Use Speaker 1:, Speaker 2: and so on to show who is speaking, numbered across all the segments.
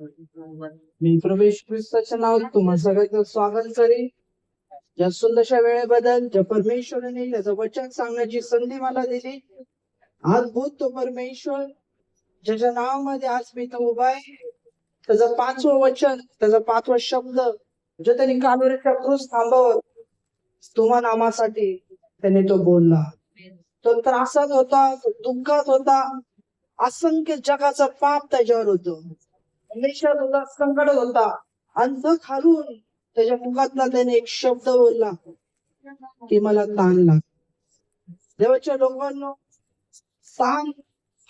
Speaker 1: मी प्रवेश ख्रिस्ताच्या नावात तुम्हा सगळ्यांचं स्वागत करी या सुंदरशा वेळेबद्दल ज्या परमेश्वराने त्याचं वचन सांगण्याची संधी मला दिली. अद्भुत तो परमेश्वर ज्याच्या नावामध्ये आज मी तो उभा आहे. त्याचं पाचवं वचन त्याचा पाचवा शब्द जो त्यांनी कालोरीच्या क्रूस थांबवत तुम्हा नामासाठी त्याने तो बोलला. तो त्रासात होता तो दुःखात होता. असंख्य जगाचा पाप त्याच्यावर होतो. हमेशा होता संकट होता. अंत खालून त्याच्या मुखातला त्याने एक शब्द बोलला. की मला ताण लाग देवाच्या लोकांना ताण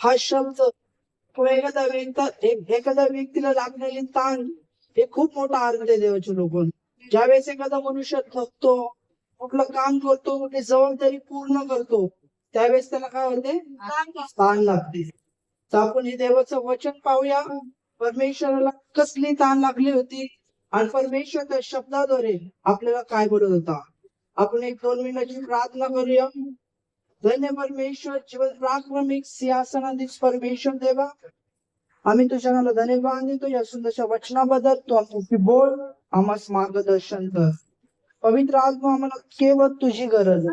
Speaker 1: हा शब्द तो एखाद्या व्यक्ती एखाद्या व्यक्तीला लागलेली ताण हे खूप मोठा अर्थ आहे देवाच्या लोकांना. ज्यावेळेस एखादा मनुष्य थकतो कुठलं काम करतो कुठली जबाबदारी पूर्ण करतो त्यावेळेस त्याला काय होते? ताण लागते. तर आपण हे देवाचं वचन पाहूया. परमेश्वराला कसली ताण लागली होती? आणि परमेश्वर त्या शब्दाद्वारे आपल्याला काय बोलत होता आपण एक दोन मिनिटाची प्रार्थना करूया. धन्य परमेश्वर जीवन प्राक्रमिक सिंहासनाधीश परमेश्वर देवा. आम्ही तुझ्या नावाला धन्यवाद देतो. या सुंदरच्या वचनाबद्दल तू आमची बोल. आम्हाला मार्गदर्शन कर. पवित्र आत्मा आम्हाला केवळ तुझी गरज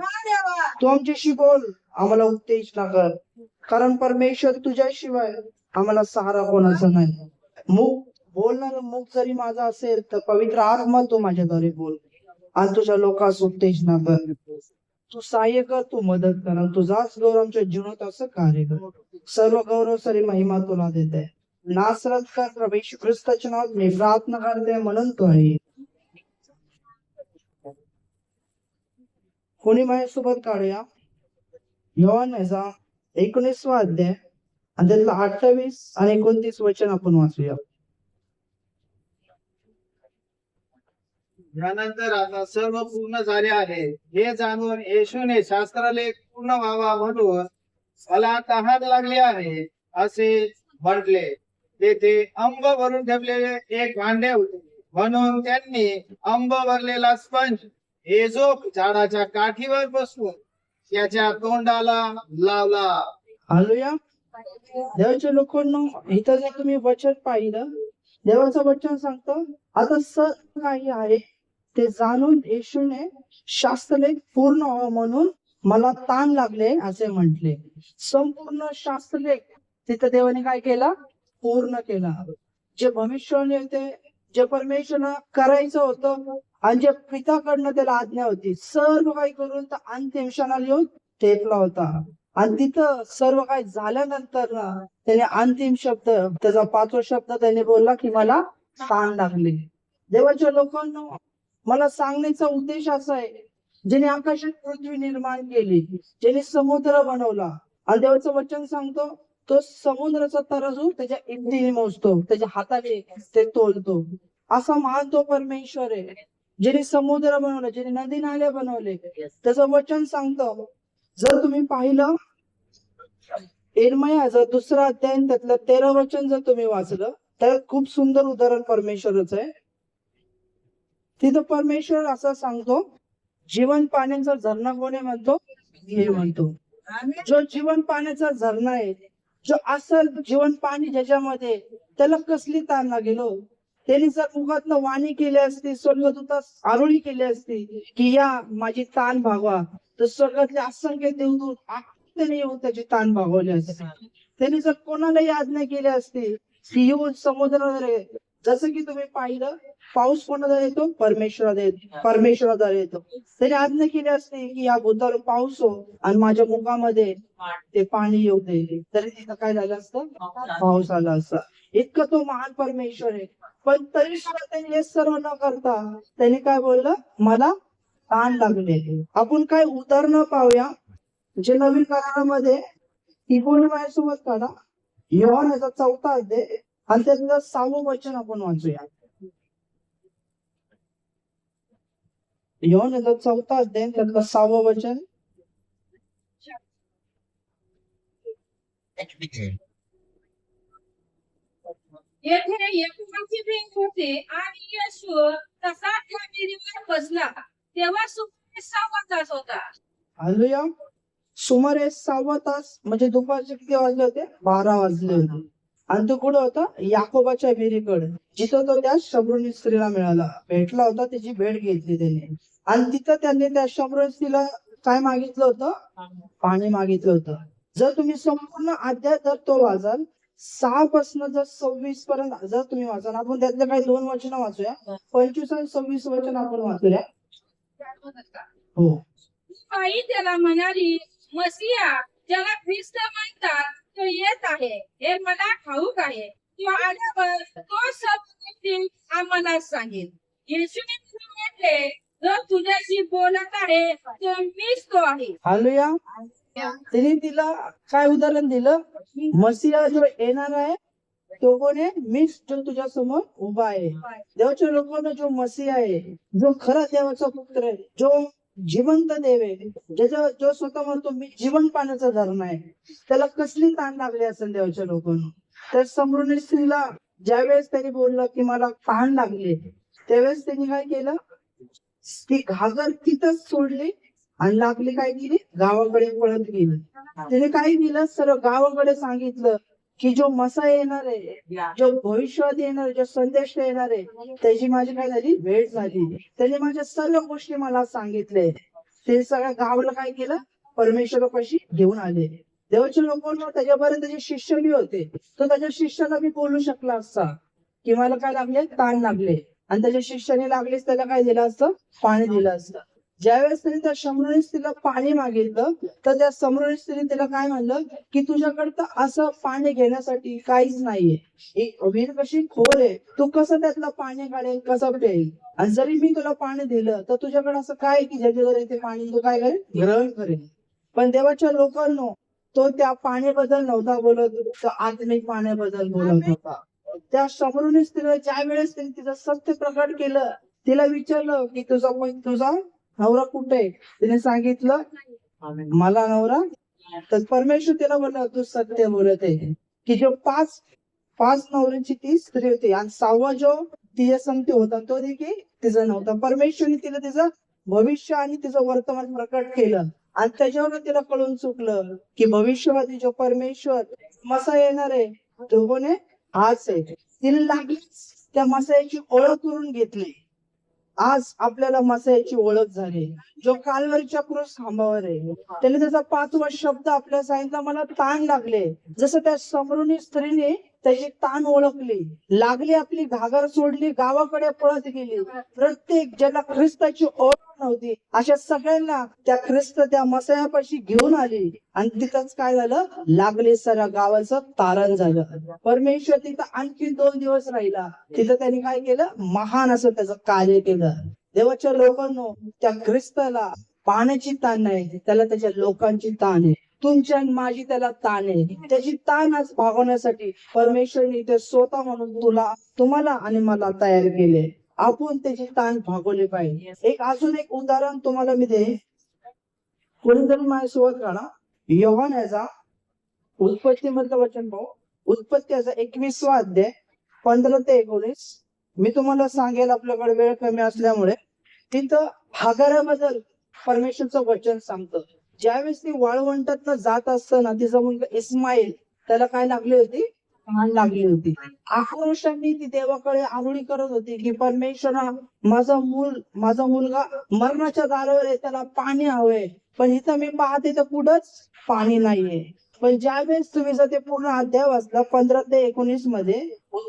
Speaker 1: तू आमच्याशी बोल. आम्हाला उत्तेजना कर. कारण परमेश्वर तुझ्याशिवाय आम्हाला सहारा कोणाचा नाही. मुख बोलणार मुख जरी माझा असेल तर पवित्र आत्मा तू माझ्याद्वारे बोल. आणि तुझ्या लोकांस उत्तेजना कर. तू सहाय्य कर तू मदत कर. तुझाच गौरव आमच्या जीवनात असं कार्य कर. सर्व गौरव सरी महिमा तुला देते नासरत कर प्रवेश ख्रिस्ताच्या नावात मी प्रार्थना करते म्हणून तो आहे. कोणी माझ्यासोबत काढूया? योहान याचा एकोणीसवा अध्याय. आणि त्यातला अठ्ठावीस आणि एकोणतीस वचन आपण वाचूया.
Speaker 2: यानंतर आता सर्व पूर्ण झाले आहे. हे जाणून येशूने शास्त्रलेख पूर्ण व्हावा म्हणून मला तहान लागली आहे असे म्हटले. तेथे आंब भरून ठेवलेले एक भांडे होते. म्हणून त्यांनी आंब भरलेला स्पंज एजोप झाडाच्या काठीवर बसवून त्याच्या तोंडाला लावला.
Speaker 1: हालूया. देवाच्या लोकांना इथं जर तुम्ही वचन पाहिलं देवाचं वचन सांगतं आता सर काही आहे ते जाणून येशूने शास्त्रलेख पूर्ण व्हावं म्हणून मला ताण लागले असे म्हटले. संपूर्ण शास्त्रलेख तिथं देवाने काय केला? पूर्ण केला. जे भविष्यवाणी होते जे परमेश्वर करायचं होतं आणि जे पिताकडनं त्याला आज्ञा होती सर्व काही करून तर अंतिम क्षणाला येऊन टेकला होता. आणि तिथं सर्व काही झाल्यानंतर ना त्याने अंतिम शब्द त्याचा पाचवा शब्द त्याने बोलला की मला ताण लागले. देवाच्या लोकांना मला सांगण्याचा उद्देश असा आहे ज्याने आकाशात पृथ्वी निर्माण केली ज्याने समुद्र बनवला. आणि देवाचं वचन सांगतो तो समुद्राचा तराजू त्याच्या इंद्रिय मोजतो त्याच्या हाताने ते तोलतो. असा महान तो परमेश्वर आहे ज्याने समुद्र बनवलं ज्याने नदी नाले बनवले. त्याचं वचन सांगतो जर तुम्ही पाहिलं एरमया दुसरा अध्याय त्यातलं तेरा वचन जर तुम्ही वाचलं तर खूप सुंदर उदाहरण परमेश्वरच आहे. तिथं परमेश्वर असं सांगतो जीवन पाण्याचा झरणा कोणी म्हणतो? हे म्हणतो. जो जीवन पाण्याचा झरणा आहे जो असल जीवन पाणी ज्याच्यामध्ये त्याला कसली ताण लागेल हो? त्यांनी जर मुखातनं वाणी केली असती स्वर्गदूतास आरोळी केली असती की या माझी ताण भागवा. तर स्वर्गातले असंख्य देवदूत त्याने येऊन त्याचे ताण भागवले असते. त्यांनी जर कोणालाही आज्ञा केली असती की येऊन समुद्राद्वारे जसं की तुम्ही पाहिलं पाऊस कोणाद्वारे येतो परमेश्वराद्वारे येतो परमेश्वराद्वारे येतो त्याने आज्ञा केली असते की या बुद्धावर पाऊस हो आणि माझ्या मुखामध्ये ते पाणी येऊ दे. तरी तिथं काय झालं असतं? पाऊस आला असता. इतकं तो महान परमेश्वर आहे. पण तरी सुद्धा त्यांनी हे सर्व न करता त्यांनी काय बोललं? मला ताण लागले आपण काय उदाहरणं पाहूया. जे नवीन करारामध्ये ही कोणी काढा. योहान याचा चौथा अध्याय आणि त्यातलं सहावं वचन आपण वाचूया. योहान याचा चौथा अध्याय त्यातलं सहावं वचन.
Speaker 3: येथे होते आणि येशू तसा त्या विहिरीवर बसला. तेव्हा सुमारे सहा तास होता.
Speaker 1: हालेलुया सुमारे सहावा तास म्हणजे दुपारचे किती वाजले होते? बारा वाजले होते. आणि तो कुठं होता? याकोबाच्या विहिरीकडे. जिथं तो त्या शब्रुनी स्त्रीला मिळाला. भेटला होता त्याची भेट घेतली त्याने. आणि तिथं त्यांनी त्या शब्रुनी स्त्रीला काय मागितलं होतं? पाणी मागितलं होतं. जर तुम्ही संपूर्ण अध्याय जर तो वाजाल सहा पासन जर सव्वीस पर्यंत जर तुम्ही वाचाल आपण त्यातले काही दोन वचन वाचूया. पंचवीस आणि सव्वीस वचन आपण वाचूया. हो.
Speaker 3: बाई त्याला म्हणाली मसिया ज्याला ख्रिस्त म्हणतात तो येत आहे. हे मला ठाऊक आहे. तो आल्यावर तो सर्व गोष्टी आम्हाला सांगेल. येशूने म्हटले जो तुझ्याशी बोलत आहे तो मीच तो आहे.
Speaker 1: हालूया तिने तिला काय उदाहरण दिलं? मसिया जो येणार आहे आहे मीच जो तुझ्या समोर उभा आहे. देवाच्या लोकांना जो मसीहा आहे जो खरा देवाचा पुत्र आहे जो जिवंत देव आहे ज्याच्या जो स्वतः म्हणतो मी जीवन पाण्याचा धरण आहे त्याला कसली ताण लागली असेल देवाच्या लोकांना तर समृद्धी स्त्रीला ज्यावेळेस त्यांनी बोललं की मला ताण लागले त्यावेळेस त्यांनी काय केलं? ती घागर तिथंच सोडली आणि लागली काय केली? गावाकडे पळत गेली. तिने काय केलं? सर्व गावाकडे सांगितलं. की जो मसा येणार आहे जो भविष्यात येणार आहे, जो संदेश येणार आहे त्याची माझी काय झाली? भेट झाली. त्याने माझ्या सर्व गोष्टी मला सांगितले. ते सगळ्या गावाला काय केलं? परमेश्वरापाशी घेऊन आले. देवाच्या लोकांना त्याच्यापर्यंत त्याचे शिष्य बी होते तो त्याच्या शिष्याला बी बोलू शकला असता. की मला काय लागले? ताण लागले. आणि त्याच्या शिष्याने लागलेच त्याला काय दिलं असतं? पाणी दिलं असतं. ज्यावेळेस त्याने त्या शंभरी स्त्रीला पाणी मागितलं तर त्या समृद्धी स्त्रीने त्याला काय म्हणलं की तुझ्याकडे तर असं पाणी घेण्यासाठी काहीच नाहीये. विहीर कशी खोल आहे. तू कसं त्यातलं पाणी काढेल कसं पेल आणि जरी मी तुला पाणी दिलं तर तुझ्याकडे असं काय की ज्याच्याद्वारे ते पाणी तू काय करेल? ग्रहण करेल. पण देवाच्या लोकांनो तो त्या पाण्याबद्दल नव्हता बोलत तो आत्मिक पाण्याबद्दल बोलत होता. त्या समृद्धी स्त्रीला ज्या वेळेस तिचं सत्य प्रकट केलं तिला विचारलं की तुझा तुझा नवरा कुठे तिने सांगितलं मला नवरा तर परमेश्वर तिला बोलला तू सत्य बोलत आहे. की जो पाच पाच नवऱ्यांची ती स्त्री होती आणि सहावा जो तिच्या संगती होता तो देखील तिचा नव्हता. परमेश्वरने तिला तिचं भविष्य आणि तिचं वर्तमान प्रकट केलं. आणि त्याच्यावर तिला कळून चुकलं की भविष्यवादी जो परमेश्वर मसा येणार आहे तो कोण आहे? हाच आहे. तिने लागलीच त्या मसायाची ओळख करून घेतली. आज आपल्याला मसायाची ओळख झाली. जो कालवरच्या क्रूस खांबावर आहे. त्याने त्याचा पाचवा शब्द आपल्या सांगितला मला ताण लागले. जसं त्या समृणी स्त्रीने त्याची ताण ओळखली लागली आपली घागर सोडली गावाकडे पळत गेली. प्रत्येक ज्याला ख्रिस्ताची ओळख नव्हती अशा सगळ्यांना त्या ख्रिस्त त्या मसयापाशी घेऊन आली. आणि तिथंच काय झालं? लागले सर गावाचं तारण झालं. परमेश्वर तिथं आणखी दोन दिवस राहिला. तिथं त्यांनी काय केलं? महान असं त्याचं कार्य केलं. देवाच्या लोकांनो त्या ख्रिस्ताला पाण्याची ताण नाही त्याला त्याच्या लोकांची ताण आहे. तुमची आणि माझी त्याला ताण आहे. त्याची ताण आज भागवण्यासाठी परमेश्वरने इथे स्वतः म्हणून तुला तुम्हाला आणि मला तयार केले आपण त्याची ताण भागवली पाहिजे. एक अजून एक उदाहरण तुम्हाला मी दे कोणीतरी माझ्यासोबत काढा. योहान याचा उत्पत्ती मधलं वचन भाऊ उत्पत्ती याचा एकवीसवा अध्याय पंधरा ते एकोणीस. मी तुम्हाला सांगेल आपल्याकडे वेळ कमी असल्यामुळे. तिथं हागाराबद्दल परमेश्वरचं वचन सांगतं. ज्यावेळेस ती वाळवंटात जात असताना तिचा मुलगा इस्माईल त्याला काय लागली होती? लागली होती. आक्रोशाने ती देवाकडे आरोळी करत होती की परमेश्वरा माझा मूल माझा मुलगा मरणाच्या दारावर आहे त्याला पाणी हवंय. पण इथं मी पाहते तर कुठंच पाणी नाहीये. पण ज्यावेळेस तुम्ही जर ते पूर्ण अध्याय वाचला पंधरा ते एकोणीसमध्ये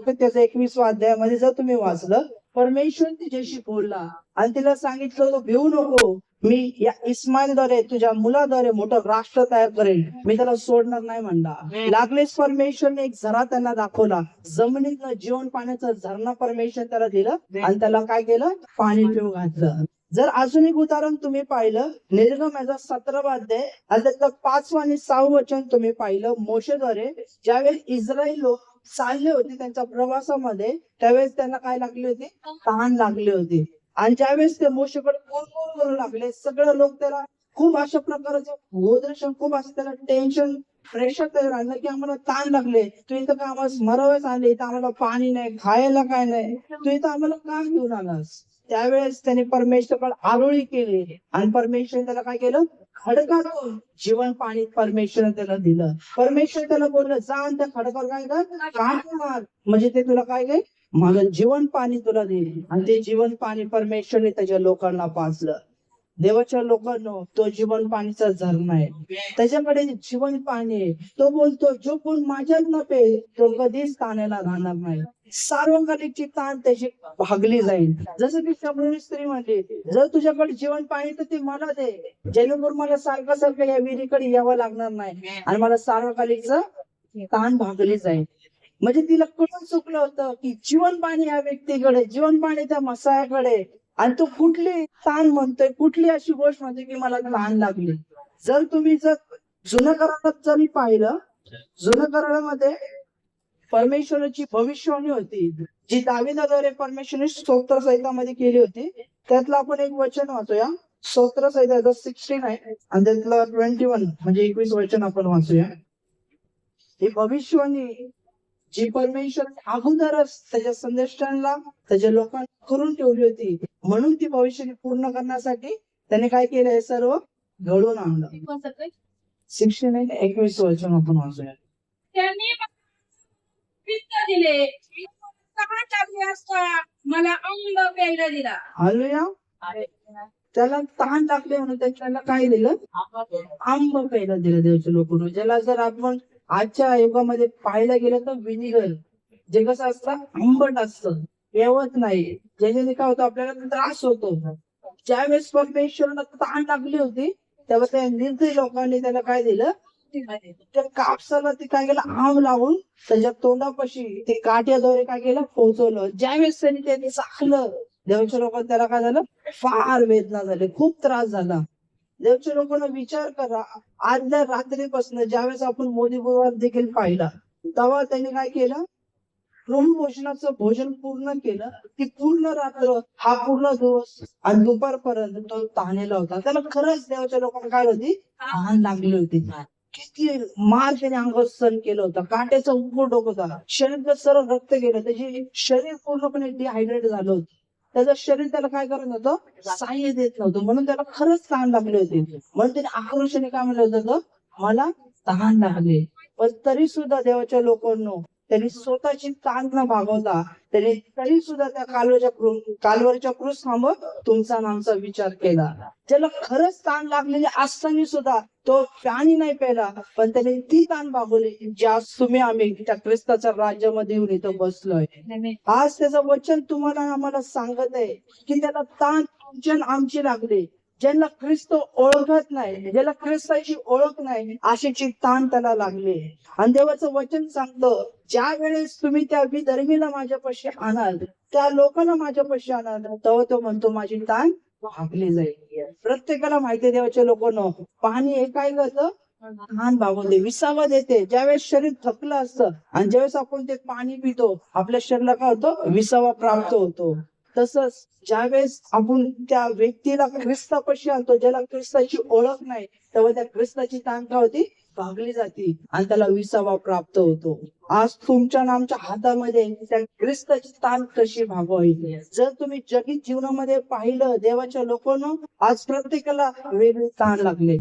Speaker 1: त्याचा एकवीसवा अध्यायामध्ये जर तुम्ही वाचलं परमेश्वर तिच्याशी बोलला आणि तिला सांगितलं तो भिवू नको मी या इस्माईलद्वारे तुझ्या मुलाद्वारे मोठं राष्ट्र तयार करेल मी त्याला सोडणार नाही म्हणला. लागलेच परमेश्वरने एक झरा त्यांना दाखवला. जमिनीतनं जीवन पाण्याचं झरणा परमेश्वर त्याला दिलं आणि त्याला काय केलं? पाणी पिऊ घातलं. जर अजून एक उदाहरण तुम्ही पाहिलं निर्गम याचा सतरावा अध्याय आणि त्यातलं पाचवं आणि सहावं वचन तुम्ही पाहिलं मोशेद्वारे ज्यावेळेस इस्रायल लोक चालले होते त्यांच्या प्रवासामध्ये त्यावेळेस त्यांना काय लागली होती? तहान लागली होती. आणि ज्यावेळेस ते मोशेकडे कोण करू लागले सगळे लोक त्याला खूप अशा प्रकारचं गोदर्शन खूप असं त्याला टेन्शन प्रेशर तयार आणलं की आम्हाला ताण लागले. तू इथं का आम्हाला मरावेच आले? इथं आम्हाला पाणी नाही खायला काय नाही? तू इथं आम्हाला का घेऊन आलास? त्यावेळेस त्याने परमेश्वरकडे आरोळी केली. आणि परमेश्वर त्याला काय केलं? खडकातून जीवन पाणी परमेश्वर त्याला दिलं. परमेश्वर त्याला बोललं जा आणि त्या खडकावर काय कर? म्हणजे ते तुला काय काय? म्हणून जीवन पाणी तुला देईल. आणि ते जीवन पाणी परमेश्वरने त्याच्या लोकांना पाजलं. देवाच्या लोकांना तो जीवन पाणीचा झरणा आहे. त्याच्याकडे जीवन पाणी आहे. तो बोलतो जो कोण माझ्यात न तो कधीच ताण्याला राहणार नाही. सार्वकालिकची ताण त्याची भागली जाईल. जसं की शंभरी स्त्री म्हणली जर तुझ्याकडे जीवन पाणी तर ते मला दे. जेणेकरून मला सारखं सारखं या विहिरीकडे यावं लागणार नाही. आणि मला सार्वकालिकच ताण भागली जाईल. म्हणजे तिला कळून चुकलं होतं की जीवन पाणी या व्यक्तीकडे जीवन पाणी त्या मसाळ्याकडे आणि तो कुठली ताण म्हणतोय कुठली अशी गोष्ट म्हणते की मला ताण लागली. जर तुम्ही जर जुन्या करारात जरी पाहिलं जुन्या करारामध्ये परमेश्वराची भविष्यवाणी होती. जी दाविदाद्वारे परमेश्वरने स्तोत्र संहितामध्ये केली होती. त्यातलं आपण एक वचन वाचूया. स्तोत्र संहिता सिक्स्टीन आहे आणि त्यातलं ट्वेंटी वन म्हणजे एकवीस वचन आपण वाचूया. ही भविष्यवाणी जी परमेश्वर अगोदरच त्याच्या संदेशांना त्याच्या लोकांना करून ठेवली होती म्हणून ती भविष्यवाणी पूर्ण करण्यासाठी त्याने काय केलं हे सर्व घडून आणलं. आहे एकवीस वचन आपण वाचूया
Speaker 3: त्यांनी दिले. मला अंग प्यायला दिला.
Speaker 1: त्याला ताण टाकले म्हणून त्याला काय दिलं? आंब प्यायला. दिलं देवचे लोक ज्याला जर आपण आजच्या युगामध्ये पाहायला गेलं तर विनिगर जे कसं असतं आंबट असतं येवत नाही. ज्याच्याने काय होतं आपल्याला त्रास होतो. ज्यावेळेस परमेश्वराला ताण लागली होती तेव्हा त्या निर्दयी लोकांनी त्याला काय दिलं? त्या कापसाला ते काय केलं? आम लावून त्याच्या तोंडापाशी ते काट्याद्वारे काय केलं? पोहोचवलं ज्यावेळेस त्यांनी त्यांनी चाखलं देवाच्या लोकांना त्याला काय झालं? फार वेदना झाली खूप त्रास झाला. देवच्या लोकांना विचार करा. आजल्या रात्रीपासून ज्यावेळेस आपण मोदी गुरुवार देखील पाहिला तेव्हा त्यांनी काय केलं? प्रभू भोजनाचं भोजन पूर्ण केलं. की पूर्ण रात्र हा पूर्ण दिवस आणि दुपारपर्यंत तो ताणलेला होता. त्याला खरंच देवाच्या लोकांना काय होती? तहान लागली होती. किती मार त्याने अंगावर सण केलं होतं. काट्याचा उभं डोकं झाला. शरीर सर्व रक्त गेलं. त्याचे शरीर पूर्णपणे डिहायड्रेट झालं होतं. त्याचं शरीर त्याला काय करत नव्हतं? साह्य देत नव्हतं. म्हणून त्याला खरंच तहान लागली होती. म्हणून त्याने आक्रोशाने काय म्हणलं होतं? मला तहान लागले. पण तरी सुद्धा देवाच्या लोकांनो त्यांनी स्वतःची ताण न भागवता त्यांनी तरी सुद्धा त्या कालवरच्या कालवरच्या क्रूस थांबत तुमचा आमचा विचार केला. ज्याला खरंच ताण लागलेली असताना सुद्धा तो पाणी नाही प्यायला पण त्याने ती ताण भागवली ज्या तुम्ही आम्ही त्या ख्रिस्ताच्या राज्यामध्ये येऊन इथं बसलोय. आज त्याचं वचन तुम्हाला आम्हाला सांगत आहे की त्याला ताण आमची लागली. ज्यांना ख्रिस्त ओळखत नाही ज्याला ख्रिस्ताची ओळख नाही अशीची ताण त्याला लागली. आणि देवाचं वचन सांगतं ज्या वेळेस तुम्ही त्या विधर्मीला माझ्यापाशी आणाल त्या लोकांना माझ्यापाशी आणाल तेव्हा तो म्हणतो माझी ताण भागली जाईल. प्रत्येकाला माहिती देवाच्या लोकांना पाणी हे काय करतं? ताण भागवते विसावा देते. ज्यावेळेस शरीर थकलं असतं आणि ज्यावेळेस आपण ते पाणी पितो आपल्या शरीराला काय होतं? विसावा प्राप्त होतो. तसंच ज्यावेळेस आपण त्या व्यक्तीला ख्रिस्तापाशी आणतो ज्याला ख्रिस्ताची ओळख नाही तेव्हा त्या ख्रिस्ताची तांका होती भागली जाते आणि त्याला विसावा प्राप्त होतो. आज तुमच्या आमच्या हातामध्ये त्या ख्रिस्ताची ताण कशी भागवावी जर तुम्ही जगित जीवनामध्ये पाहिलं देवाच्या लोकांना आज प्रत्येकाला वेगळी ताण लागले.